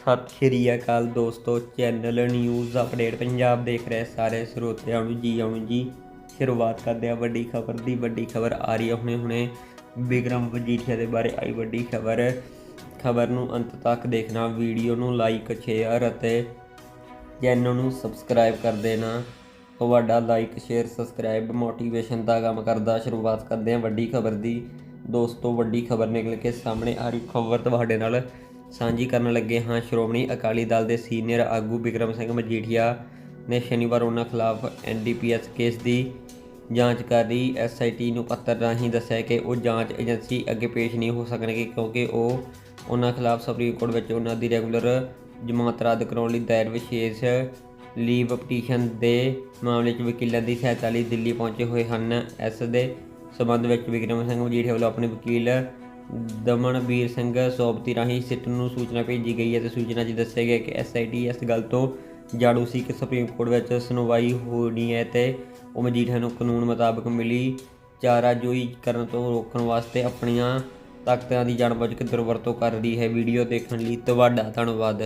ਸਤਿ ਸ਼੍ਰੀ ਅਕਾਲ ਦੋਸਤੋ channel news update Punjab ਦੇਖ ਰਹੇ ਸਾਰੇ ਸਰੋਤਿਆਂ ਨੂੰ ਜੀ ਆਉਣ ਜੀ, ਸ਼ੁਰੂਆਤ ਕਰਦੇ ਆ ਵੱਡੀ ਖਬਰ ਦੀ। ਵੱਡੀ ਖਬਰ ਆ ਰਹੀ ਹੈ ਹੁਣੇ ਹੁਣੇ। ਬਿਕਰਮ ਵਜੀਠੀਆ ਦੇ ਬਾਰੇ ਆਈ ਵੱਡੀ ਖਬਰ। ਖਬਰ ਨੂੰ ਅੰਤ ਤੱਕ ਦੇਖਣਾ, ਵੀਡੀਓ ਨੂੰ ਲਾਈਕ ਸ਼ੇਅਰ ਅਤੇ ਚੈਨਲ ਨੂੰ ਸਬਸਕ੍ਰਾਈਬ ਕਰ ਦੇਣਾ। ਤੁਹਾਡਾ ਲਾਈਕ ਸ਼ੇਅਰ ਸਬਸਕ੍ਰਾਈਬ ਮੋਟੀਵੇਸ਼ਨ ਦਾ ਕੰਮ ਕਰਦਾ। ਸ਼ੁਰੂਆਤ ਕਰਦੇ ਹਾਂ ਵੱਡੀ ਖਬਰ ਦੀ। ਦੋਸਤੋ, ਵੱਡੀ ਖਬਰ ਨਿਕਲ ਕੇ ਸਾਹਮਣੇ ਆ ਰਹੀ ਖਬਰ ਤੁਹਾਡੇ ਨਾਲ। ਸਾਂਝੀ ਕਰਨ ਲੱਗੇ ਹਾਂ। ਸ਼੍ਰੋਮਣੀ ਅਕਾਲੀ ਦਲ ਦੇ ਸੀਨੀਅਰ ਆਗੂ ਵਿਕਰਮ ਸਿੰਘ ਮਜੀਠੀਆ ਨੇ ਸ਼ਨੀਵਾਰ ਉਹਨਾਂ ਖਿਲਾਫ ਐਨਡੀਪੀਐਸ ਕੇਸ ਦੀ ਜਾਂਚ ਕਰ ਰਹੀ ਐਸਆਈਟੀ ਨੂੰ ਪੱਤਰ ਰਾਹੀਂ ਦੱਸਿਆ ਕਿ ਉਹ ਜਾਂਚ ਏਜੰਸੀ ਅੱਗੇ ਪੇਸ਼ ਨਹੀਂ ਹੋ ਸਕਣਗੇ ਕਿਉਂਕਿ ਉਹ ਉਹਨਾਂ ਖਿਲਾਫ ਸੁਪਰੀਮ ਕੋਰਟ ਵਿੱਚ ਉਹਨਾਂ ਦੀ ਰੈਗੂਲਰ ਜ਼ਮਾਨਤ ਰੱਦ ਕਰਾਉਣ ਲਈ ਦਾਇਰ ਵਿਸ਼ੇਸ਼ ਲੀਵ ਪਟੀਸ਼ਨ ਦੇ ਮਾਮਲੇ 'ਚ ਵਕੀਲਾਂ ਦੀ ਸਹਾਇਤਾ ਲਈ ਦਿੱਲੀ ਪਹੁੰਚੇ ਹੋਏ ਹਨ। ਇਸ ਦੇ ਸਬੰਧ ਵਿੱਚ ਵਿਕਰਮ ਸਿੰਘ ਮਜੀਠੀਆ ਵੱਲੋਂ ਆਪਣੇ ਵਕੀਲ ਦਮਨਬੀਰ ਸਿੰਘ ਸੋਬਤੀ ਰਾਹੀਂ ਸਿੱਟ ਨੂੰ ਸੂਚਨਾ ਭੇਜੀ ਗਈ ਹੈ ਤੇ ਸੂਚਨਾ 'ਚ ਦੱਸਿਆ ਗਿਆ ਕਿ ਐਸਆਈਟੀ ਇਸ ਗੱਲ ਤੋਂ ਜਾਣੂ ਸੀ ਕਿ ਸੁਪਰੀਮ ਕੋਰਟ ਵਿੱਚ ਸੁਣਵਾਈ ਹੋਣੀ ਹੈ ਤੇ ਉਹ ਮਜੀਠੀਆ ਨੂੰ ਕਾਨੂੰਨ ਮੁਤਾਬਕ ਮਿਲੀ ਚਾਰਾਜੋਈ ਕਰਨ ਤੋਂ ਰੋਕਣ ਵਾਸਤੇ ਆਪਣੀਆਂ ਤਾਕਤਾਂ ਦੀ ਜਾਣਬੁੱਝ ਕੇ ਦੁਰਵਰਤੋਂ ਕਰ ਰਹੀ ਹੈ। ਵੀਡੀਓ ਦੇਖਣ ਲਈ ਤੁਹਾਡਾ ਧੰਨਵਾਦ।